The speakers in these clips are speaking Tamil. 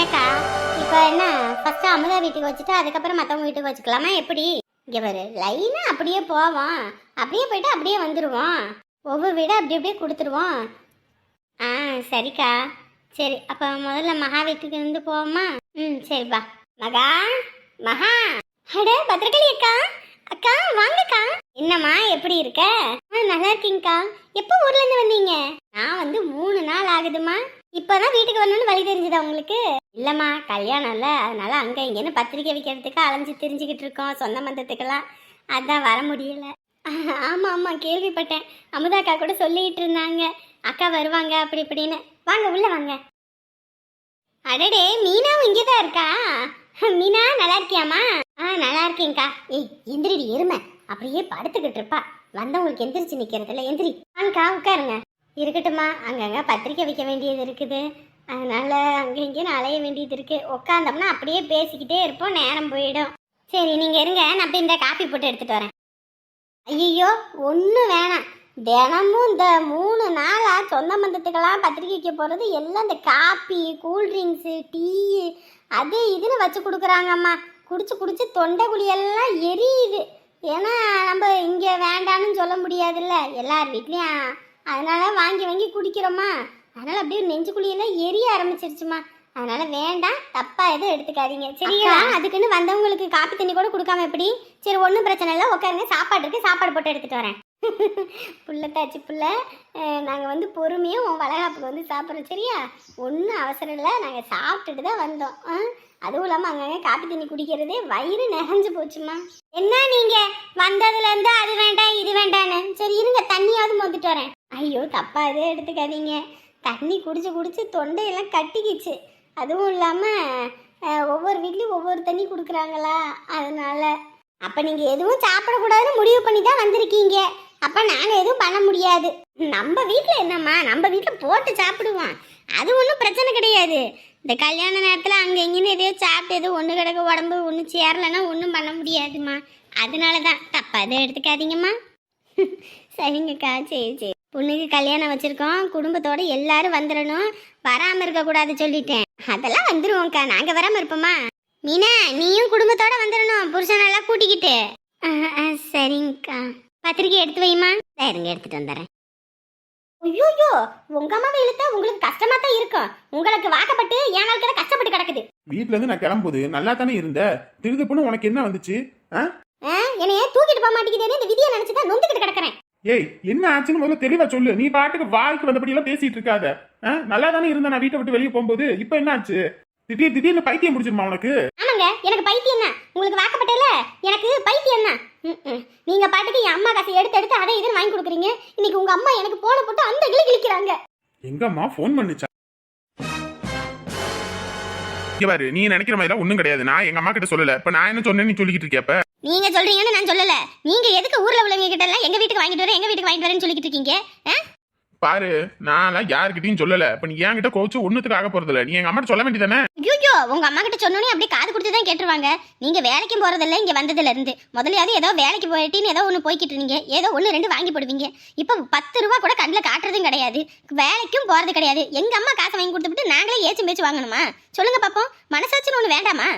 என்னக்கா? இப்போ என்ன? ஃபர்ஸ்ட் அமுதா வீட்டுக்கு வச்சுட்டு அதுக்கப்புறம் மற்றவங்க வீட்டுக்கு வச்சுக்கலாமா? எப்படி? இங்கே பாரு லைனாக அப்படியே போவோம். அப்படியே போயிட்டு அப்படியே வந்துடுவோம் ஒவ்வொரு வீடாக அப்படி அப்படியே கொடுத்துருவோம். ஆ சரிக்கா. சரி அப்போ முதல்ல மகா வீட்டுக்கு இருந்து போவோமா? ம் சரிப்பா மகா மகா. அட பத்திரகாளி அக்கா. அக்கா வாங்கக்கா. என்னம்மா எப்படி இருக்க? ஆ நல்லா இருக்கீங்கக்கா. எப்போ ஊர்லேருந்து வந்தீங்க? நான் வந்து மூணு நாள் ஆகுதுமா இப்போதான் வீட்டுக்கு வரணும்னு வழி தெரிஞ்சுதா உங்களுக்கு? இல்லம்மா கல்யாணம் இல்லை. அதனால அங்க இங்கேன்னு பத்திரிக்கை வைக்கிறதுக்கு அலைஞ்சு தெரிஞ்சுக்கிட்டு இருக்கோம். சொந்த மந்தத்துக்கெல்லாம் அதான் வர முடியல. ஆமா ஆமா கேள்விப்பட்டேன். அமுதா அக்கா கூட சொல்லிட்டு இருந்தாங்க. அக்கா வருவாங்க அப்படி இப்படின்னு. வாங்க உள்ள வாங்க. அடடே மீனாவும் இங்கதான் இருக்கா? மீனா நல்லா இருக்கியாமா ஆ நல்லா இருக்கேங்க்கா ஏய் எந்திரிடி எருமை. அப்படியே படுத்துக்கிட்டு இருப்பா. வந்தவங்களுக்கு எந்திரிச்சு நிக்கிறதுல எந்திரி. வாங்கக்கா உட்காருங்க. இருக்கட்டும்மா. அங்கங்க பத்திரிக்கை வைக்க வேண்டியது இருக்குது. அதனால அங்கே இங்கேயும் அலைய வேண்டியது இருக்கு. உட்காந்தோம்னா அப்படியே பேசிக்கிட்டே இருப்போம். நேரம் போயிடும். சரி நீங்க இருங்க. நான் போய் இந்த காஃபி போட்டு எடுத்துட்டு வரேன். ஐயோ ஒன்றும் வேணாம். தினமும் இந்த மூணு நாளாக சொந்த பந்தத்துக்கெல்லாம் பத்திரிக்கைக்கு போகிறது எல்லாம் இந்த காப்பி கூல்ட்ரிங்க்ஸு டீ அது இதுன்னு வச்சு கொடுக்குறாங்கம்மா. குடிச்சு குடிச்சு தொண்டை குழியெல்லாம் எரியுது. ஏன்னா நம்ம இங்கே வேண்டான்னு சொல்ல முடியாதுல்ல. எல்லார் வீட்லேயும் அதனால வாங்கி வாங்கி குடிக்கிறோமா அதனால அப்படியே நெஞ்சு குழியெல்லாம் எரிய ஆரம்பிச்சிருச்சுமா. அதனால வேண்டாம் தப்பா எதுவும் எடுத்துக்காதீங்க. சரியா அதுக்குன்னு வந்தவங்களுக்கு காப்பி தண்ணி கூட கொடுக்காம எப்படி? சரி ஒன்றும் பிரச்சனை இல்லை. உட்காருங்க சாப்பாடு இருக்கு சாப்பாடு போட்டு எடுத்துட்டு வரேன். புள்ளத்தாச்சி புள்ள. நாங்கள் வந்து பொறுமையாக உன் வளகாப்புக்கு வந்து சாப்பிட்றோம். சரியா? ஒன்றும் அவசரம் இல்லை. நாங்கள் சாப்பிட்டுட்டு தான் வந்தோம். ஆ? அதுவும் இல்லாமல் அங்கங்கே காப்பி தண்ணி குடிக்கிறதே வயிறு நிறைஞ்சு போச்சுமா என்ன நீங்கள் வந்ததுலேருந்து அது வேண்டாம் இது வேண்டான்னு சரி இருங்க தண்ணியாவது மொந்துட்டு வரேன். ஐயோ தப்பா எதுவும் எடுத்துக்காதீங்க. தண்ணி குடிச்சு குடிச்சு தொண்டையெல்லாம் கட்டிக்கிச்சு. அதுவும் இல்லாமல் ஒவ்வொரு வீட்லேயும் ஒவ்வொரு தண்ணி கொடுக்குறாங்களா? அதனால. அப்போ நீங்கள் எதுவும் சாப்பிடக்கூடாதுன்னு முடிவு பண்ணி தான் வந்திருக்கீங்க. அப்போ நாங்கள் எதுவும் பண்ண முடியாது. நம்ம வீட்டில் என்னம்மா? நம்ம வீட்டில் போட்டு சாப்பிடுவோம். அது ஒன்றும் பிரச்சனை கிடையாது. இந்த கல்யாண நேரத்தில் அங்கே இங்கேன்னு எதையோ சாப்பிட்டு எதுவும் ஒன்று கிடக்க உடம்பு ஒன்றும் சேரலைன்னா ஒன்றும் பண்ண முடியாதும்மா. அதனால தான் தப்பாக எதுவும் எடுத்துக்காதீங்கம்மா. சரிங்கக்கா சரி சரி. பொண்ணுக்கு கல்யாணம் வச்சுருக்கோம் குடும்பத்தோடு எல்லாரும் வந்துடணும். வராமல் இருக்கக்கூடாது சொல்லிட்டேன். அதெல்லாம் வந்துடுவோம்க்கா நாங்கள் வராமல் இருப்போமா மீனா நீயும் குடும்பத்தோட வந்துடணும் புருஷனெல்லாம் கூட்டிக்கிட்டு. சரிங்கக்கா. பத்திரிக்கை எடுத்து வைமா இருங்க எடுத்துகிட்டு வந்துடுறேன். ஐயோயோ உங்க அம்மாவை இழுத்தா உங்களுக்கு கஷ்டமா தான் இருக்கும். உங்களுக்கு வாக்கப்பட்டு என் வாழ்க்கை கஷ்டப்பட்டு கிடக்குது. வீட்ல இருந்து நான் கிளம்பும்போது நல்லா தானே இருந்த? திருது உனக்கு என்ன வந்துச்சு? என்னைய தூக்கிட்டு போக மாட்டேங்குதுன்னு இந்த விதியை நினைச்சுதான் நொந்துக்கிட்டு கிடக்குறேன். ஏய் என்ன ஆச்சுன்னு முதல்ல தெளிவா சொல்லு. நீ பாட்டுக்கு வாழ்க்கை வந்தபடி எல்லாம் பேசிட்டு இருக்காத? நல்லா தானே இருந்த நான் வீட்டை விட்டு வெளியே போகும்போது. இப்போ என்ன ஆச்சு திடீர் திடீர்னு பைத்தியம் முடிச்சிருமா உனக்கு? ஆமாங்க. எனக்கு பைத்தியம் தான். உங்களுக்கு வாக்கப்பட்டல எனக்கு பைத்தியம் தான். நீங்க பாட்டுக்கு என் அம்மா காசை எடுத்து எடுத்து அதை இதுன்னு வாங்கி கொடுக்குறீங்க. இன்னைக்கு உங்க அம்மா எனக்கு போன போட்டு அந்த கிளி கிழிக்கிறாங்க எங்க அம்மா ஃபோன் பண்ணுச்சா? இங்க பாரு நீ நினைக்கிற மாதிரி ஒண்ணும் கிடையாது. நான் எங்க அம்மா கிட்ட சொல்லல. இப்ப நான் என்ன சொன்னேன்னு நீ சொல்லிக்கிட்டு இருக்கியப்ப நீங்க சொல்றீங்கன்னு நான் சொல்லல. நீங்க எதுக்கு ஊர்ல உள்ளவங்க கிட்ட எல்லாம் எங்க வீட்டுக்கு வாங்கிட்டு வரேன் எங்க வீட்டுக்கு வாங்கிட்டு வரேன்னு சொல்லிக்கிட்டு இருக்கீங்க? பாரு நான்லாம் யாருக்கிட்டையும் சொல்லல. இப்ப நீ என்கிட்ட கோச்சு ஒண்ணுத்துக்கு ஆக போறது இல்ல நீ எங்க அம்மா சொல்ல வேண்டியதானே ஐயோ உங்க அம்மா கிட்ட சொன்னோனே அப்படியே காது கொடுத்து தான் கேட்டுருவாங்க. நீங்க வேலைக்கும் போறதில்ல இங்க வந்ததுல இருந்து முதலையாவது ஏதோ வேலைக்கு போயிட்டின்னு ஏதோ ஒன்று போய்கிட்டு இருந்தீங்க. ஏதோ ஒன்று ரெண்டு வாங்கி போடுவீங்க. இப்போ பத்து ரூபா கூட கண்ணில் காட்டுறதும் கிடையாது. வேலைக்கும் போறது கிடையாது. எங்க அம்மா காசை வாங்கி கொடுத்துட்டு நாங்களே ஏச்சும் பேச்சு வாங்கணுமா? சொல்லுங்க பாப்போம். மனசாட்சின்னு ஒன்று வேண்டாமா?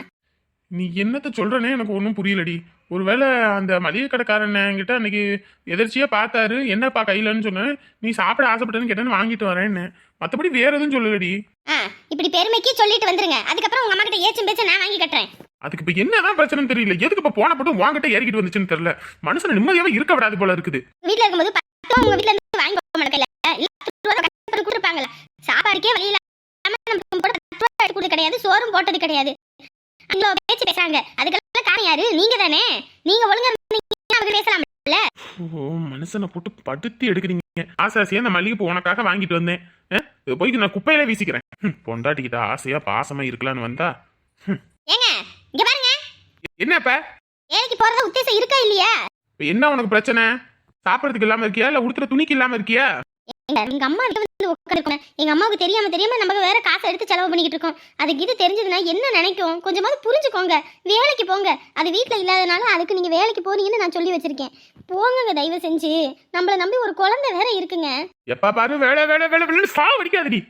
நீ என்னத்த சொல்றனே எனக்கு ஒன்றும் புரியலடி. ஒருவேளை அந்த மளிகை கடைக்காரன் என்கிட்ட அன்னைக்கு எதிர்ச்சியா பார்த்தாரு. என்னப்பா கையிலன்னு சொன்னேன். நீ சாப்பிட ஆசைப்பட்டேன்னு கேட்டேன்னு வாங்கிட்டு வரேன்னு. மற்றபடி வேற எதுவும் சொல்லலடி. ஆ இப்படி பெருமைக்கு சொல்லிட்டு வந்துருங்க. அதுக்கப்புறம் உங்க அம்மா கிட்ட ஏச்சும் பேச்சு நான் வாங்கி கட்டுறேன். அதுக்கு இப்போ என்னதான் பிரச்சனைன்னு தெரியல. எதுக்கு இப்போ போன போட்டு வாங்கிட்ட ஏறிக்கிட்டு வந்துச்சுன்னு தெரியல. மனுஷன் நிம்மதியாவே இருக்க விடாது போல இருக்குது. வீட்ல இருக்கும்போது பத்து உங்க வீட்ல இருந்து வாங்கி போக மாட்டேங்கல கொடுத்துருப்பாங்கல்ல சாப்பாடுக்கே வழி இல்லாம நம்ம போட்டு கிடையாது சோறும் போட்டது கிடையாது. பேச்சு பேசுறாங்க. அதுக்கெல்லாம் காரணம் யாரு? நீங்க தானே நீங்க ஒழுங்கா இருந்தீங்கன்னா அவங்க ஓ மனுஷனை போட்டு படுத்தி எடுக்கிறீங்க. ஆசை ஆசையா இந்த மல்லிகைப்பூ உனக்காக வாங்கிட்டு வந்தேன். போய் நான் குப்பையில வீசிக்கிறேன். பொண்டாட்டிக்கிட்ட ஆசையா பாசமா இருக்கலான்னு வந்தா? ஏங்க இங்க பாருங்க. என்னப்ப? வேலைக்கு போறத உத்தேசம் இருக்கா இல்லையா? என்ன உனக்கு பிரச்சனை? சாப்பிடறதுக்கு இல்லாம இருக்கியா? இல்ல உடுத்துற துணிக்கு இல்லாம இருக்கியா? எங்க அம்மா வந்து உட்காந்துருக்கோம் எங்க அம்மாவுக்கு தெரியாம தெரியாம நம்ம வேற காசை எடுத்து செலவு பண்ணிக்கிட்டு இருக்கோம். அதுக்கு இது தெரிஞ்சதுன்னா என்ன நினைக்கும்? கொஞ்சமாவது புரிஞ்சுக்கோங்க. வேலைக்கு போங்க. அது வீட்ல இல்லாதனால அதுக்கு நீங்க வேலைக்கு போறீங்கன்னு நான் சொல்லி வச்சிருக்கேன். போங்க தயவு செஞ்சு. நம்மள நம்பி ஒரு குழந்தை வேற இருக்குங்க. எப்பா பாரு வேலை வேலை வேலை வேலை சாவடிக்காதடி.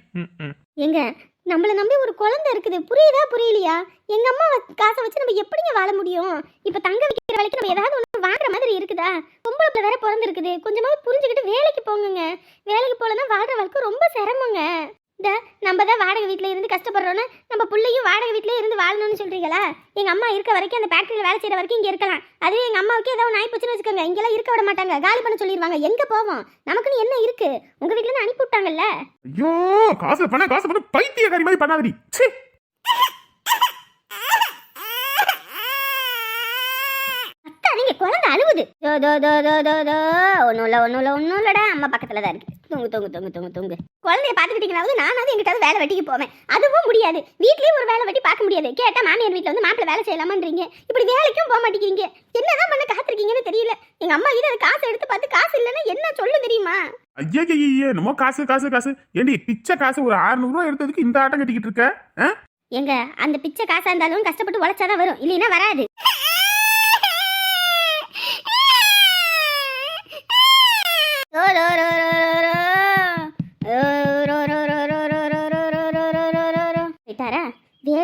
எங்க நம்மளை நம்பி ஒரு குழந்தை இருக்குது. புரியுதா? புரியலையா? எங்க அம்மா காசை வச்சு நம்ம எப்படிங்க வாழ முடியும்? இப்ப தங்க வைக்கிற வேலைக்கு நம்ம ஏதாவது ஒன்று வாங்குற மாதிரி இருக்குதா? பொம்பளை பிள்ளை வேற பிறந்திருக்குது. கொஞ்சமாவது புரிஞ்சுக்கிட்டு வேலைக்கு போங்க வேலைக்கு போகலன்னா வாழ்ற வாழ்க்கை ரொம்ப சிரமங்க. இந்த நம்ம தான் வாடகை வீட்டில் இருந்து கஷ்டப்படுறோன்னு நம்ம பிள்ளையும் வாடகை வீட்டிலே இருந்து வாழணும்னு சொல்கிறீங்களா எங்கள் அம்மா இருக்க வரைக்கும் அந்த ஃபேக்ட்ரியில் வேலை செய்கிற வரைக்கும் இங்கே இருக்கலாம். அதுவே எங்கள் அம்மாவுக்கு ஏதாவது நாய் போச்சுன்னு வச்சுக்கோங்க. இங்கெல்லாம் இருக்க விட மாட்டாங்க. காலி பண்ண சொல்லிடுவாங்க எங்கே போவோம்? நமக்குன்னு என்ன இருக்கு? உங்கள் வீட்டிலேருந்து அனுப்பி விட்டாங்கல்ல? ஐயோ காசு பண்ண காசு பண்ண பைத்தியக்காரி மாதிரி பண்ணாதடி ச்சீ அத்தாதீங்க குழந்தை அழுவுது. தோ தோ தோ தோ தோ தோ. ஒன்றும் இல்லை ஒன்றும் இல்லை ஒன்றும் இல்லைடா. அம்மா பக்கத்தில் தான் இருக்கு. தூங்கு தூங்கு தூங்கு தூங்கு தூங்கு. குழந்தைய பார்த்துக்கிட்டீங்களாவது நானாவது எங்கிட்டாவது வேலை வெட்டிக்கு போவேன். அதுவும் முடியாது. வீட்லயும் ஒரு வேலை வெட்டி பார்க்க முடியாது. கேட்டால் மாமியார் வீட்டில் வந்து மாப்பிள்ளை வேலை செய்யலாமான்றீங்க. இப்படி வேலைக்கும் போக மாட்டேங்கிறீங்க. என்னதான் பண்ண காத்திருக்கீங்கன்னு தெரியல. எங்கள் அம்மா இது காசு எடுத்து பார்த்து காசு இல்லைன்னா என்ன சொல்லு தெரியுமா? ஐயா ஐயா என்னமோ காசு காசு காசு. ஏண்டி பிச்சை காசு ஒரு 600 ரூபா எடுத்ததுக்கு இந்த ஆட்டம் கட்டிக்கிட்டு இருக்க? எங்க அந்த பிச்சை காசா இருந்தாலும் கஷ்டப்பட்டு உழைச்சாதான் வரும். இல்லைன்னா வராது.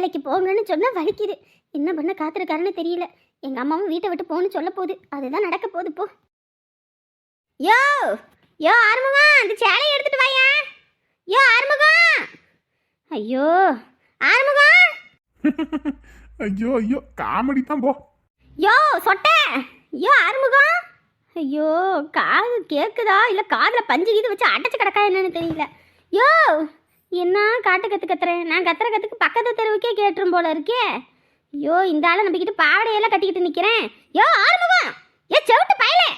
வேலைக்கு போங்கன்னு சொன்னா வலிக்குது. என்ன பண்ண காத்திருக்காருன்னு தெரியல. எங்க அம்மாவும் வீட்டை விட்டு போன்னு சொல்ல போகுது. அதுதான் நடக்க போகுது போ. யோ! யோ ஆறுமுகம் அந்த சேலையை எடுத்துட்டு வாயா. யோ ஆறுமுகம்! ஐயோ ஆறுமுகம்! ஐயோ ஐயோ காமெடி தான் போ. யோ சொட்ட! யோ ஆறுமுகம்! ஐயோ காது கேக்குதா? இல்ல காதுல பஞ்சு கீது வச்சு அடைச்சு கிடக்கா என்னன்னு தெரியல. யோ! என்ன காட்டு கற்று கத்துறேன் நான் கத்துற கத்துக்கு பக்கத்து தெருவுக்கே கேட்டுரும் போல இருக்கே. ஐயோ இந்த ஆளை நம்பிக்கிட்டு பாவடையெல்லாம் கட்டிக்கிட்டு நிற்கிறேன் யோ ஆறுமுகம்! ஏ செவிட்டு பயலே!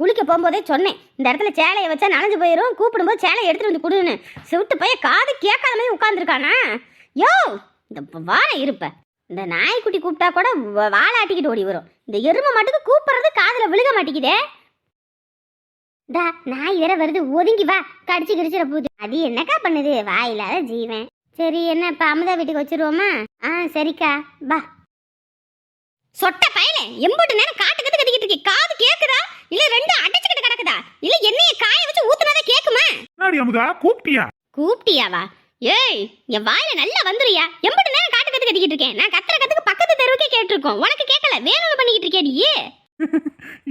குளிக்க போகும்போதே சொன்னேன் இந்த இடத்துல சேலையை வச்சா நனைஞ்சு போயிடும் கூப்பிடும்போது சேலையை எடுத்துகிட்டு வந்து கொடுன்னு. செவிட்டு போய் காது கேட்காத மாதிரி உட்காந்துருக்கானா யோ இந்த வாழை இருப்ப. இந்த நாய்க்குட்டி கூப்பிட்டா கூட வாழை ஆட்டிக்கிட்டு ஓடி வரும். இந்த எருமை மட்டுக்கு கூப்பிட்றது காதில் விழுக மாட்டேங்குதே. டா நாய் வேற வருது. ஒதுங்கி வா. கடிச்சு கிடிச்சிட போகுது அது என்னக்கா பண்ணுது? வாயில்லாத ஜீவன். சரி என்ன இப்ப அமுதா வீட்டுக்கு வச்சிருவோமா? ஆ சரிக்கா. பா சொட்ட பயலே. எம்பட்டு நேரம் காட்டு கத்து கத்திக்கிட்டு இருக்கே. காது கேக்குதா? இல்ல ரெண்டு அடைச்சுக்கிட்டு கிடக்குதா? இல்ல எண்ணெய காய வச்சு ஊத்துனாதே கேக்குமா? என்னடி அமுதா? கூப்பிட்டியா? கூப்பிட்டியாவா? ஏய் என் வாயில நல்லா வந்துருயா. எம்பட்டு நேரம் காட்டு கத்து கத்திக்கிட்டு இருக்கேன் நான் கத்துற கத்துக்கு பக்கத்து தெருவுக்கே கேட்டிருக்கோம். உனக்கு கேட்கல வேணும்னு பண்ணிக்கிட்டு இருக்கே நீ.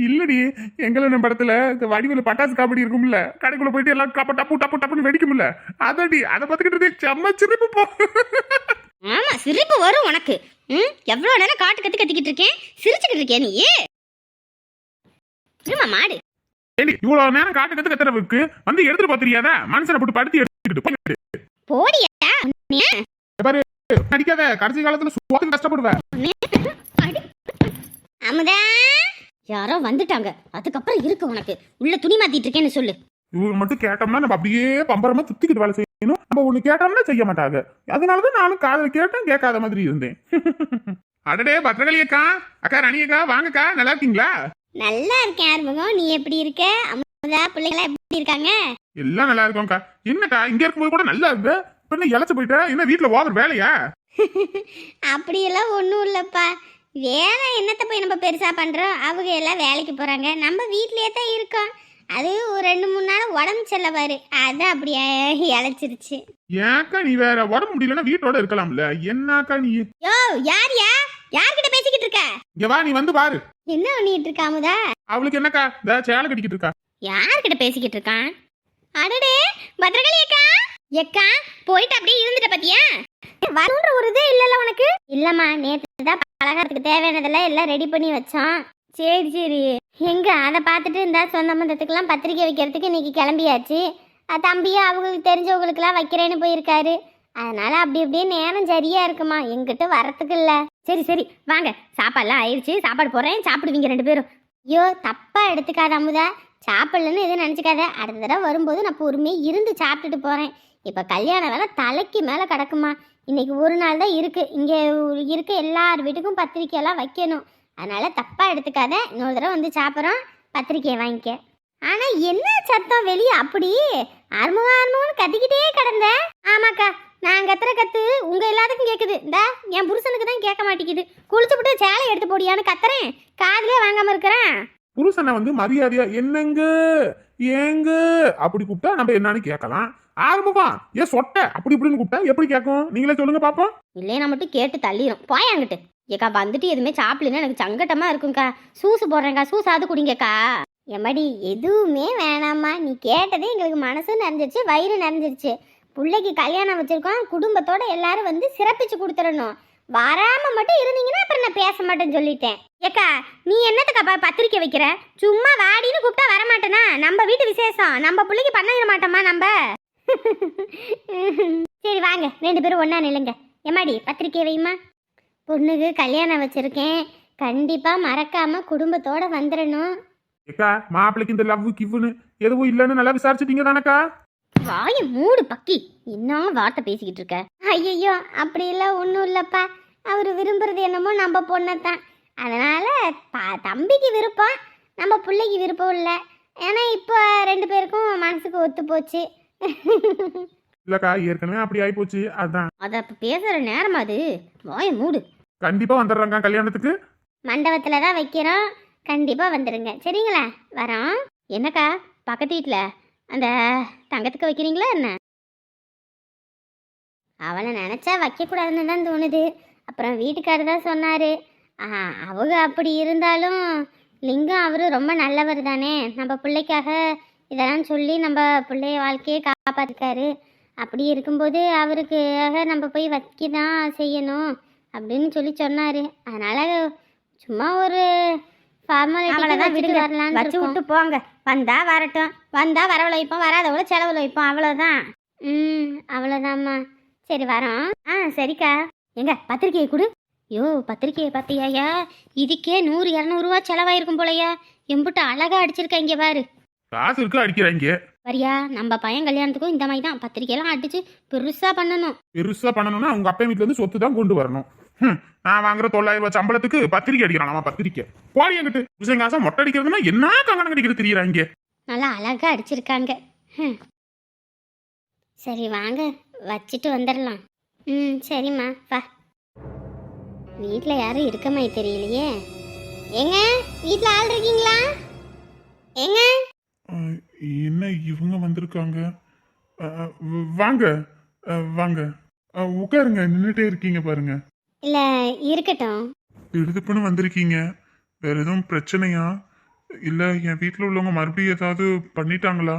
இல்லடி எங்கள படத்துல இந்த வடிவில் பட்டாசு காமெடி இருக்கும்ல கடைக்குள்ள போயிட்டு எல்லாம் டப்பு டப்பு டப்பு டப்புன்னு வெடிக்கும்ல அதடி அதை பார்த்துக்கிட்டு செம்ம சிரிப்பு போ. ஆமா சிரிப்பு வரும் உனக்கு. ம் எவ்வளவு நேரம் காட்டு கத்து கத்திக்கிட்டு இருக்கேன்? சிரிச்சுக்கிட்டு இருக்கே நீ? திரும்ப மாடு. ஏண்டி இவ்வளவு நேரம் காட்டு கத்து கத்துறவுக்கு வந்து எடுத்துட்டு பாத்திரியாதா மனுஷனை போட்டு படுத்தி எடுத்துக்கிட்டு போடியா? நடிக்காத கடைசி காலத்துல சுவாக்கு கஷ்டப்படுவேன் யாரோ வந்துட்டாங்க. அதுக்கப்புறம் இருக்கு உனக்கு. உள்ள துணி மாத்திட்டு இருக்கேன்னு சொல்லு. இவங்க மட்டும் கேட்டோம்னா நம்ம அப்படியே பம்பரமா சுத்திக்கிட்டு வேலை செய்யணும். நம்ம ஒண்ணு கேட்டோம்னா செய்ய மாட்டாங்க. அதனாலதான் நானும் காதல கேட்டேன் கேட்காத மாதிரி இருந்தேன். அடடே பத்திரகாளி அக்கா அக்கா ரணி அக்கா வாங்கக்கா நல்லா இருக்கீங்களா? நல்லா இருக்கேன் ஆறுமுகம். நீ எப்படி இருக்க? அமுதா பிள்ளைங்களா எப்படி இருக்காங்க? எல்லாம் நல்லா இருக்கோம்க்கா. என்னக்கா இங்க இருக்கும்போது கூட நல்லா இருக்கு இப்ப என்ன இழைச்சு போயிட்ட? என்ன வீட்டுல ஓவர் வேலையா? அப்படியெல்லாம் ஒன்றும் இல்லைப்பா. வேலை என்னத்தை போய் நம்ம பெருசாக பண்ணுறோம் அவங்க எல்லாம் வேலைக்கு போகிறாங்க நம்ம வீட்லயே தான் இருக்கோம். அது ஒரு ரெண்டு மூணு நாள் உடம்பு செல்லவாரு அதான் அப்படியே இழைச்சிருச்சு. ஏன்க்கா நீ வேற உடம்பு முடியலன்னா வீட்டோட இருக்கலாம்ல? என்னக்கா நீ? யோ யார் யா யார்கிட்ட பேசிக்கிட்டு இருக்க? இங்க வா நீ வந்து பாரு. என்ன பண்ணிட்டு இருக்கா அமுதா? அவளுக்கு என்னக்கா? இந்த சேலை கட்டிக்கிட்டு இருக்கா. யார்கிட்ட பேசிக்கிட்டு இருக்கான்? அடடே பத்ரகாளி அக்கா? எக்கா போயிட்டு அப்படியே இருந்துட்ட பாத்தியா? வரணுன்ற ஒரு இதே இல்லைல்ல உனக்கு? இல்லம்மா நேற்று தான் பலகாரத்துக்கு தேவையானதெல்லாம் எல்லாம் ரெடி பண்ணி வச்சோம் சரி சரி. எங்க அதை பார்த்துட்டு இருந்தா சொந்த பந்தத்துக்கெல்லாம் பத்திரிக்கை வைக்கிறதுக்கு இன்னைக்கு கிளம்பியாச்சு. தம்பியும் அவங்களுக்கு தெரிஞ்சவங்களுக்கெல்லாம் வைக்கிறேன்னு போயிருக்காரு. அதனால அப்படி அப்படியே நேரம் சரியா இருக்குமா? எங்கிட்ட வரத்துக்கு இல்ல. சரி சரி. வாங்க. சாப்பாடுலாம் ஆயிடுச்சு சாப்பாடு போடுறேன். சாப்பிடுவீங்க ரெண்டு பேரும். ஐயோ தப்பா எடுத்துக்காத அமுதா. சாப்பிடலன்னு எதுவும் நினச்சிக்காத. அடுத்த தடவை வரும்போது நான் பொறுமையாக இருந்து சாப்பிட்டுட்டு போகிறேன் இப்போ கல்யாண வேலை தலைக்கு மேலே கிடக்குமா? இன்னைக்கு ஒரு நாள் தான் இருக்குது இங்கே இருக்க எல்லார் வீட்டுக்கும் பத்திரிக்கையெல்லாம் வைக்கணும். அதனால் தப்பாக எடுத்துக்காத. இன்னொரு தடவை வந்து சாப்பிட்றோம். பத்திரிக்கையை வாங்கிக்க. ஆனால் என்ன சத்தம் வெளியே? அப்படி அருமுகம் அருமுகம்னு கத்திக்கிட்டே கிடந்த. ஆமாக்கா நான் கத்துற கத்து உங்க எல்லாத்துக்கும் கேக்குது. இந்த என் புருஷனுக்கு தான் கேட்க மாட்டேங்குது. குளிச்சு விட்டு சேலை எடுத்து போடியான்னு கத்துறேன். காதலே வாங்காம இருக்கிறேன். புருஷனை வந்து மரியாதையா என்னங்க? ஏங்க? அப்படி கூப்பிட்டா நம்ம என்னன்னு கேட்கலாம். ஆரம்பமா ஏன் சொட்ட அப்படி இப்படின்னு கூப்பிட்டா எப்படி கேட்கும்? நீங்களே சொல்லுங்க பாப்போம். இல்லைனா மட்டும் கேட்டு தள்ளிடும் போயாங்கிட்டு ஏக்கா வந்துட்டு எதுவுமே சாப்பிடலன்னா எனக்கு சங்கட்டமா இருக்கும்க்கா. சூசு போடுறேங்க்கா சூசாது குடிங்கக்கா. எம்மாடி எதுவுமே வேணாம்மா. நீ கேட்டதே எங்களுக்கு மனசு நிறைஞ்சிருச்சு வயிறு நிறைஞ்சிருச்சு. பிள்ளைக்கு கல்யாணம் வச்சிருக்கோம் குடும்பத்தோட எல்லாரும் வந்து சிறப்பிச்சு கொடுத்துடணும். வராம மட்டும் இருந்தீங்கன்னா அப்புறம் நான் பேச மாட்டேன்னு சொல்லிட்டேன். ஏக்கா நீ என்னத்துக்கா பத்திரிக்கை வைக்கிற? சும்மா வாடின்னு கூப்பிட்டா வர மாட்டேனா நம்ம வீட்டு விசேஷம். நம்ம பிள்ளைக்கு பண்ணிட மாட்டோமா நம்ம? சரி வாங்க. ரெண்டு பேரும் ஒண்ணா நில்லுங்க. எம்மாடி பத்திரிக்கை வைமா பொண்ணுக்கு கல்யாணம் வச்சிருக்கேன். கண்டிப்பா மறக்காம குடும்பத்தோட வந்துடணும். ஏக்கா மாப்பிளைக்கு இந்த லவ் கிவ்னு எதுவும் இல்லைன்னு நல்லா விசாரிச்சிட்டீங்க தானக்கா? வாய மூடு பக்கி. என்ன வார்த்தை பேசிக்கிட்டு இருக்க? ஐயோ அப்படியெல்லாம் ஒன்றும் இல்லைப்பா. அவர் விரும்புறது என்னமோ நம்ம பொண்ணை தான் அதனால ப- தம்பிக்கு விருப்பம் நம்ம பிள்ளைக்கு விருப்பம் இல்லை. ஏன்னா இப்போ ரெண்டு பேருக்கும் மனசுக்கு ஒத்து போச்சு. இல்லக்கா ஏற்கனவே அப்படி ஆயிப்போச்சு. அதான். அதை இப்போ பேசுகிற நேரம் அது. வாய மூடு. கண்டிப்பா வந்துடுறாங்க கல்யாணத்துக்கு. மண்டபத்தில் தான் வைக்கிறோம். கண்டிப்பாக வந்துடுங்க சரிங்களா? வரோம். என்னக்கா பக்கத்து வீட்டில் அந்த தங்கத்துக்கு வைக்கிறீங்களா என்ன? அவளை நினச்சா வைக்கக்கூடாதுன்னு தான் தோணுது. அப்புறம் வீட்டுக்காரர் தான் சொன்னார். அவங்க அப்படி இருந்தாலும் லிங்கம் அவர் ரொம்ப நல்லவர் தானே. நம்ம பிள்ளைக்காக இதெல்லாம் சொல்லி நம்ம பிள்ளைய வாழ்க்கையை காப்பாற்றிருக்காரு அப்படி இருக்கும்போது அவருக்காக நம்ம போய் வைக்க தான் செய்யணும் அப்படின்னு சொல்லி சொன்னார். அதனால் சும்மா ஒரு அவ்வளவுதான் விடுங்க. வரலான்னு வச்சு. விட்டு போங்க. வந்தா வரட்டும். வந்தா வரவுல வைப்போம் வராதவள செலவுல வைப்போம் அவ்வளவுதான். ம் அவ்வளோதாம்மா சரி வரோம். ஆ சரிக்கா. எங்க பத்திரிக்கையை கொடு. யோ பத்திரிக்கையை பார்த்தியாயா? இதுக்கே நூறு இரநூறுவா செலவாயிருக்கும் போலயா? எம்புட்டு அழகா அடிச்சிருக்க இங்க பாரு. காசு இருக்கு அடிக்கிறாங்க வரியா நம்ம பையன் கல்யாணத்துக்கும் இந்த மாதிரி தான் பத்திரிக்கையெல்லாம் அடிச்சு பெருசா பண்ணணும். பெருசா பண்ணணும்னா உங்க அப்பா வீட்ல இருந்து சொத்து தான் கொண்டு வரணும். ஹம், நான் வாங்குற தொள்ளாயிரம் ரூபாய் சம்பளத்துக்கு பத்திரிக்கை அடிக்கிறான் அவன் பத்திரிக்கை. போடி என்கிட்ட விஷயம் காசா மொட்டை அடிக்கிறதுனா என்ன கங்கணம் கடிக்கிறது தெரியறாங்க நல்லா அழகா அடிச்சிருக்காங்க. ஹம். சரி வாங்க. வச்சுட்டு வந்துடலாம். ம் சரிம்மா வா. வீட்டில் யாரும் இருக்க மாதிரி தெரியலையே ஏங்க வீட்டில் ஆள் இருக்கீங்களா? ஏங்க? என்ன இவங்க வந்திருக்காங்க? வாங்க. வாங்க. உட்காருங்க நின்றுட்டே இருக்கீங்க பாருங்க. இல்லை இருக்கட்டும். திடுதுப்புன்னு வந்திருக்கீங்க. வேற எதுவும் பிரச்சனையா? இல்ல என் வீட்டில் உள்ளவங்க மறுபடியும் ஏதாவது பண்ணிட்டாங்களா?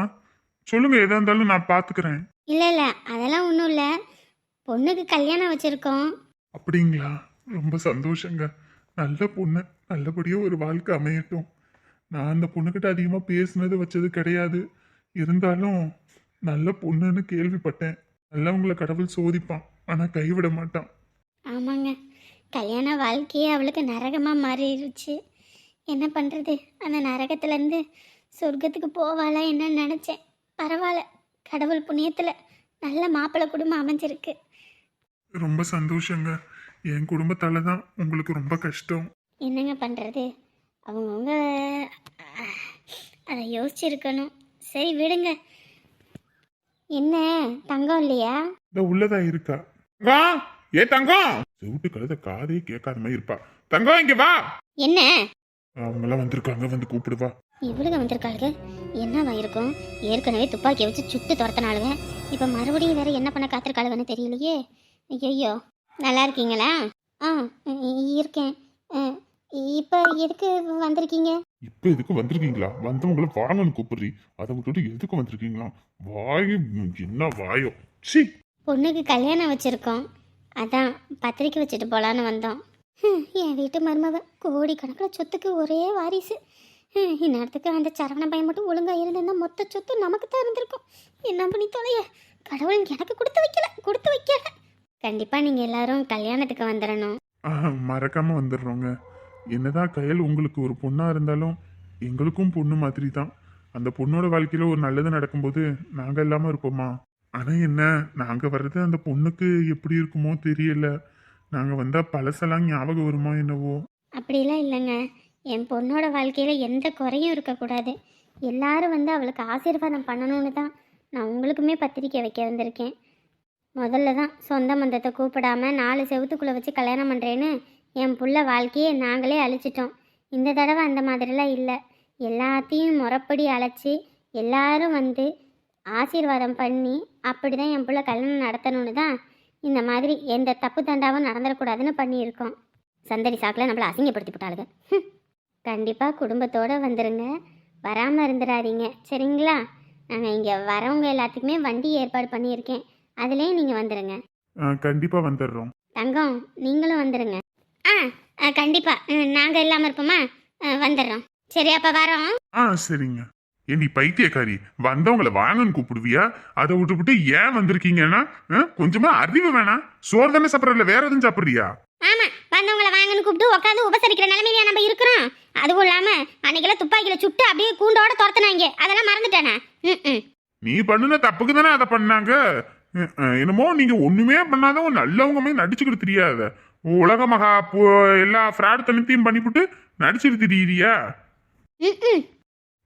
சொல்லுங்க எதா இருந்தாலும் நான் பாத்துக்கிறேன். இல்லை இல்லை அதெல்லாம் ஒன்றும் இல்லை. பொண்ணுக்கு கல்யாணம் வச்சுருக்கோம். அப்படிங்களா? ரொம்ப சந்தோஷங்க. நல்ல பொண்ணு. நல்லபடியா ஒரு வாழ்க்கை அமையட்டும். நான் அந்த பொண்ணுகிட்ட அதிகமா பேசுனது வச்சது கிடையாது. இருந்தாலும் நல்ல பொண்ணுன்னு கேள்விப்பட்டேன். நல்லவங்கள கடவுள் சோதிப்பான். ஆனா கைவிட மாட்டான். ஆமாங்க. கல்யாண வாழ்க்கையே அவளுக்கு நரகமாக மாறிடுச்சு. என்ன பண்ணுறது அந்த நரகத்துலேருந்து சொர்க்கத்துக்கு போவாளா என்னன்னு நினச்சேன். பரவாயில்ல. கடவுள் புண்ணியத்தில் நல்ல மாப்பிள்ளை குடும்பம் அமைஞ்சிருக்கு. ரொம்ப சந்தோஷங்க. என் குடும்பத்தால தான் உங்களுக்கு ரொம்ப கஷ்டம். என்னங்க பண்ணுறது அவங்கவுங்க அதை யோசிச்சிருக்கணும். சரி விடுங்க. என்ன தங்கம் இல்லையா? இந்த உள்ளதா இருக்கா? தங்கம் ஏ தங்கம்! செவிட்டு கழுத காதே கேட்காத மாதிரி இருப்பா. தங்கம் இங்க வா! என்ன? அவங்கெல்லாம் வந்திருக்காங்க வந்து கூப்பிடுவா இவளுக வந்திருக்காளுங்க. என்னவா இருக்கும்? ஏற்கனவே துப்பாக்கியை வச்சு சுட்டு துரத்தினாளுங்க. இப்போ மறுபடியும் வேற என்ன பண்ண காத்திருக்காளுங்கன்னு தெரியலையே. ஐயோ நல்லா இருக்கீங்களா? ஆ இருக்கேன். இப்போ எதுக்கு வந்திருக்கீங்க? இப்ப எதுக்கு வந்திருக்கீங்களா? வந்தவங்கள வாங்கன்னு கூப்பிடுறி. அதை விட்டுட்டு எதுக்கு வந்திருக்கீங்களா? வாய் என்ன வாயோ? சி பொண்ணுக்கு கல்யாணம் வச்சுருக்கோம். அதான் பத்திரிக்கை வச்சுட்டு போகலான்னு வந்தோம். என் வீட்டு மருமவ கோடிக்கணக்கில் சொத்துக்கு ஒரே வாரிசு. இந்நேரத்துக்கு அந்த சரவண பையன் மட்டும் ஒழுங்காக இருந்திருந்தா மொத்த சொத்து நமக்கு தான் இருந்திருக்கும் என்ன பண்ணி தொலைய? கடவுள் எனக்கு கொடுத்து வைக்கல கொடுத்து வைக்கல. கண்டிப்பாக நீங்கள் எல்லாரும் கல்யாணத்துக்கு வந்துடணும் மறக்காம வந்துடுறோங்க. என்னதான் கையில் உங்களுக்கு ஒரு பொண்ணா இருந்தாலும் எங்களுக்கும் பொண்ணு மாதிரி தான் அந்த பொண்ணோட வாழ்க்கையில ஒரு நல்லது நடக்கும்போது நாங்க இல்லாம இருப்போமா? ஆனா என்ன நாங்க வர்றது அந்த பொண்ணுக்கு எப்படி இருக்குமோ தெரியல. நாங்க வந்தா பழசெல்லாம் ஞாபகம் வருமா என்னவோ? அப்படிலாம் இல்லைங்க. என் பொண்ணோட வாழ்க்கையில் எந்த குறையும் இருக்கக்கூடாது. எல்லாரும் வந்து அவளுக்கு ஆசீர்வாதம் பண்ணணும்னு தான் நான் உங்களுக்குமே பத்திரிக்கை வைக்க வந்திருக்கேன். முதல்ல தான் சொந்த மந்தத்தை கூப்பிடாம நாலு செவத்துக்குள்ளே வச்சு கல்யாணம் பண்ணுறேன்னு என் புள்ள வாழ்க்கையை நாங்களே அழிச்சிட்டோம். இந்த தடவை அந்த மாதிரிலாம் இல்லை. எல்லாத்தையும் முறப்படி அழைச்சி எல்லாரும் வந்து ஆசீர்வாதம் பண்ணி அப்படி தான் என் பிள்ளை கல்யாணம் நடத்தணும்னு தான் இந்த மாதிரி எந்த தப்பு தண்டாவும் நடந்துடக்கூடாதுன்னு பண்ணியிருக்கோம். சந்தடி சாக்கில் நம்மளை அசிங்கப்படுத்தி போட்டாளுங்க. கண்டிப்பாக குடும்பத்தோடு வந்துடுங்க வராமல் இருந்துடாதீங்க சரிங்களா? நாங்கள் இங்கே வரவங்க எல்லாத்துக்குமே வண்டி ஏற்பாடு பண்ணியிருக்கேன். அதுலேயே நீங்கள் வந்துடுங்க கண்டிப்பா வந்துடுறோம் தங்கம் நீங்களும் வந்துடுங்க ஆ கண்டிப்பாக நாங்கள் இல்லாமல் இருப்போமா? வந்துடுறோம் சரி அப்போ வரோம். ஆ சரிங்க. ஏண்டி பைத்தியக்காரி வந்தவங்கள வாங்கன்னு கூப்பிடுவியா? அதை விட்டுவிட்டு ஏன் வந்திருக்கீங்கன்னா கொஞ்சமா அறிவு வேணாம். சோறு தானே சாப்பிட்றதுல வேற எதுவும் சாப்பிட்றியா? ஆமாம் வந்தவங்கள வாங்கன்னு கூப்பிட்டு உட்காந்து உபசரிக்கிற நிலைமையில நம்ம இருக்கிறோம்? அதுவும் இல்லாமல் அன்னைக்கெல்லாம் துப்பாக்கியில் சுட்டு அப்படியே கூண்டோட துரத்துனாங்க. அதெல்லாம் மறந்துட்டேனே? ம் நீ பண்ணுன தப்புக்கு தானே அதை பண்ணாங்க? என்னமோ நீங்க ஒண்ணுமே பண்ணாதவங்க நல்லவங்க மாதிரி நடிச்சுக்கிட்டு தெரியாத. உலக மகா எல்லா ஃப்ராட் தனித்தையும் பண்ணிவிட்டு நடிச்சுட்டு திரியிறியா?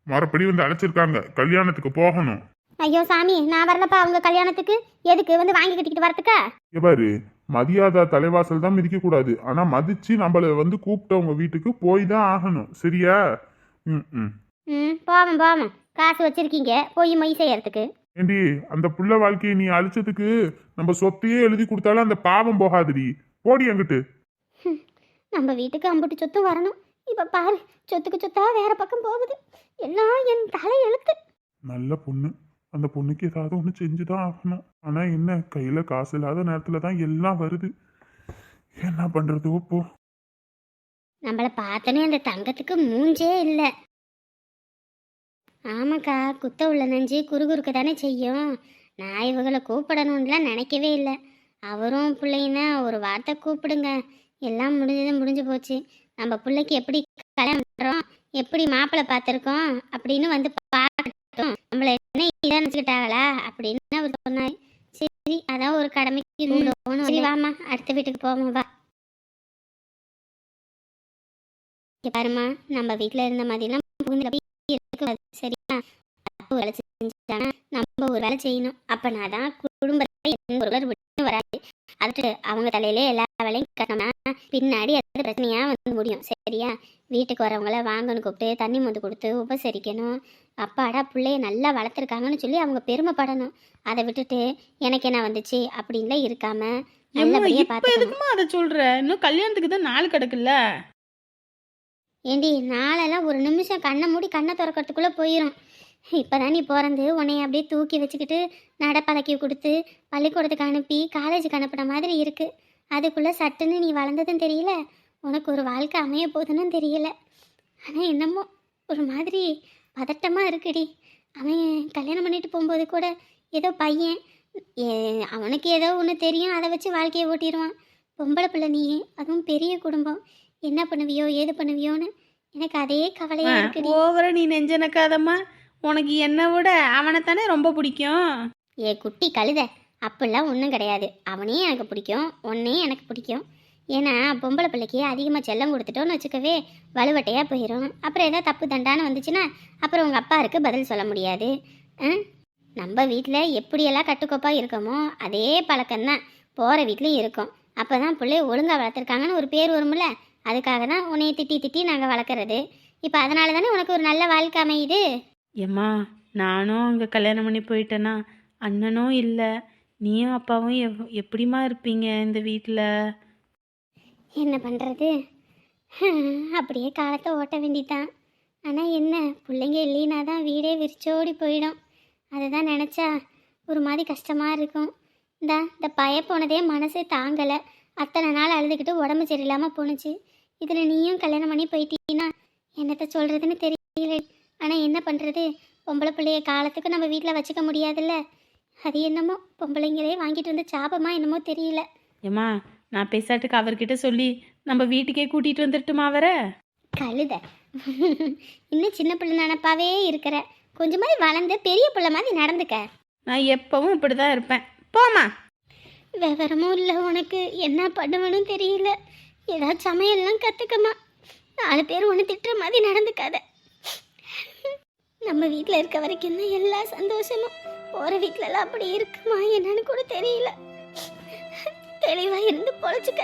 மறுபடி வந்து அழைச்சிருக்காங்க. கல்யாணத்துக்கு போகணும். ஐயோ சாமி நான் வரலப்பா அவங்க கல்யாணத்துக்கு. எதுக்கு? வந்து வாங்கி கட்டிக்கிட்டு வரதுக்கா இங்க பாரு. மதியாதா தலைவாசல் தான் மிதிக்க கூடாது ஆனா மதிச்சு நம்மள வந்து கூப்பிட்டவங்க வீட்டுக்கு போய் தான் ஆகணும். சரியா? ம் ம். ம் போவோம் போவோம். காசு வச்சிருக்கீங்க. போய் மொய் செய்யறதுக்கு. ஏண்டி அந்த புள்ள வாழ்க்கையை நீ அழிச்சதுக்கு நம்ம சொத்தையே எழுதி கொடுத்தாலும் அந்த பாவம் போகாதுடி. போடி அங்கிட்டு நம்ம வீட்டுக்கு அம்புட்டு சொத்து வரணும். இப்போ பாரு சொத்துக்கு சொத்தா வேற பக்கம் போகுது. எல்லாம் என் தலை எழுத்து. நல்ல பொண்ணு. அந்த பொண்ணுக்கு ஏதாவது ஒன்று செஞ்சு தான் ஆகணும். ஆனால் என்ன கையில் காசு இல்லாத நேரத்தில் தான் எல்லாம் வருது. என்ன பண்ணுறது போ. நம்மளை பார்த்தனே அந்த தங்கத்துக்கு மூஞ்சே இல்லை. ஆமாக்கா குத்த உள்ள நெஞ்சு குறுகுறுக்க தானே செய்யும். நான் இவங்களை கூப்பிடணும்லாம் நினைக்கவே இல்லை. அவரும் பிள்ளைங்கன்னா ஒரு வார்த்தை கூப்பிடுங்க. எல்லாம் முடிஞ்சது முடிஞ்சு போச்சு. நம்ம பிள்ளைக்கு எப்படி கல்யாணம் பண்ணுறோம் எப்படி மாப்பிள்ளை பார்த்துருக்கோம்? அப்படின்னு வந்து பார்க்கட்டும் நம்மளை என்ன இதாக நினச்சிக்கிட்டாங்களா? அப்படின்னு அவர் சொன்னார். சரி அதான் ஒரு கடமைக்கு கூப்பிடுவோம்னு சரி வாமா அடுத்த வீட்டுக்கு போவோம் வா. இங்க பாருமா நம்ம வீட்டில் இருந்த மாதிரிலாம் புகுந்துல போய் இருக்கக்கூடாது. சரியா? வேலை நம்ம ஒரு வேலை செய்யணும். அப்பனா தான் குடும்பத்தை எந்த ஒரு வராது. அதுக்கு அவங்க தலையிலே எல்லா வேலையும் கட்டணும்னா பின்னாடி அது பிரச்சனையா வந்து முடியும். சரியா? வீட்டுக்கு வரவங்கள வாங்கன்னு கூப்பிட்டு தண்ணி மொந்து கொடுத்து உபசரிக்கணும். அப்பாடா பிள்ளைய நல்லா வளர்த்துருக்காங்கன்னு சொல்லி அவங்க பெருமைப்படணும். அதை விட்டுட்டு எனக்கு என்ன வந்துச்சு? அப்படின்லாம் இருக்காம எம்மா, நல்லபடியா இப்ப பார்த்துக்கணும். எதுக்குமா அதை இன்னும் கல்யாணத்துக்கு தான் நாள் கிடக்குல்ல? ஏண்டி நாளெல்லாம் ஒரு நிமிஷம் கண்ணை மூடி கண்ணை திறக்கிறதுக்குள்ளே போயிடும் இப்போதான் நீ பிறந்து உன்னை அப்படியே தூக்கி வச்சுக்கிட்டு நடப்பழக்கி கொடுத்து பள்ளிக்கூடத்துக்கு அனுப்பி காலேஜுக்கு அனுப்புன மாதிரி இருக்கு. அதுக்குள்ளே சட்டுன்னு நீ வளர்ந்ததும் தெரியல. உனக்கு ஒரு வாழ்க்கை அமைய போகுதுன்னு தெரியல. ஆனால் என்னமோ ஒரு மாதிரி பதட்டமாக இருக்குடி. அவன் கல்யாணம் பண்ணிட்டு போகும்போது கூட ஏதோ பையன் அவனுக்கு ஏதோ ஒன்று தெரியும். அதை வச்சு வாழ்க்கையை ஓட்டிடுவான். பொம்பளை பிள்ளை நீ அதுவும் பெரிய குடும்பம். என்ன பண்ணுவியோ ஏது பண்ணுவியோன்னு எனக்கு அதே கவலையா இருக்குடி. ஓவரா நீ நெஞ்சனக்காதம்மா உனக்கு என்னை விட அவனைத்தானே ரொம்ப பிடிக்கும்? ஏ குட்டி கழுத. அப்படிலாம் ஒன்றும் கிடையாது. அவனையும் எனக்கு பிடிக்கும். உன்னையும் எனக்கு பிடிக்கும். ஏன்னா பொம்பளை பிள்ளைக்கு அதிகமாக செல்லம் கொடுத்துட்டோன்னு வச்சுக்கவே வலுவட்டையாக போயிடும் அப்புறம் ஏதாவது தப்பு தண்டான்னு வந்துச்சுன்னா அப்புறம் உங்கள் அப்பாருக்கு பதில் சொல்ல முடியாது. நம்ம வீட்டில் எப்படியெல்லாம் கட்டுக்கோப்பாக இருக்கோமோ அதே பழக்கம்தான். போகிற வீட்லேயும் இருக்கும். அப்போ தான் பிள்ளைய ஒழுங்காக வளர்த்துருக்காங்கன்னு ஒரு பேர் வரும்ல. அதுக்காக தான் உன்னைய திட்டி திட்டி நாங்கள் வளர்க்குறது. இப்போ அதனால தானே உனக்கு ஒரு நல்ல வாழ்க்கை அமையுது? ஏம்மா நானும் அங்கே கல்யாணம் பண்ணி போயிட்டேன்னா அண்ணனும் இல்லை. நீயும் அப்பாவும் எவ் எப்படிம்மா இருப்பீங்க இந்த வீட்டில் என்ன பண்ணுறது அப்படியே காலத்தை ஓட்ட வேண்டிதான். ஆனால் என்ன பிள்ளைங்க இல்லைனா தான் வீடே விரிச்சோடி போயிடும். அதை தான் நினச்சா ஒரு மாதிரி கஷ்டமாக இருக்கும். இந்த இந்த பய போனதே மனசே தாங்கலை. அத்தனை நாள் அழுதுகிட்டு உடம்பு சரியில்லாமல் போணுச்சு. இதில் நீயும் கல்யாணம் பண்ணி போயிட்டீங்கன்னா என்னத்த சொல்கிறதுன்னு தெரியல. ஆனால் என்ன பண்ணுறது பொம்பளை பிள்ளைய காலத்துக்கு நம்ம வீட்டில் வச்சுக்க முடியாதுல்ல. அது என்னமோ பொம்பளைங்களே வாங்கிட்டு வந்து சாபமா என்னமோ தெரியல. ஏம்மா நான் பேசாட்டுக்கு அவர்கிட்ட சொல்லி நம்ம வீட்டுக்கே கூட்டிகிட்டு வந்துட்டுமா அவர? கழுத. இன்னும் சின்ன பிள்ளை நினப்பாவே இருக்கிற. கொஞ்சமாவது வளர்ந்து பெரிய பிள்ளை மாதிரி நடந்துக்க. நான் எப்பவும் இப்படி தான் இருப்பேன். போம்மா. விவரமும் இல்லை உனக்கு. என்ன பண்ணுவேன்னு தெரியல. ஏதாவது சமையல்லாம் கற்றுக்கமா நாலு பேர் ஒன்று திட்டுற மாதிரி நடந்துக்காத. நம்ம வீட்டில் இருக்க வரைக்கும் தான் எல்லா சந்தோஷமும் போகிற வீட்டிலலாம் அப்படி இருக்குமா என்னன்னு கூட தெரியல. தெளிவாக இருந்து பொழைச்சிக்க.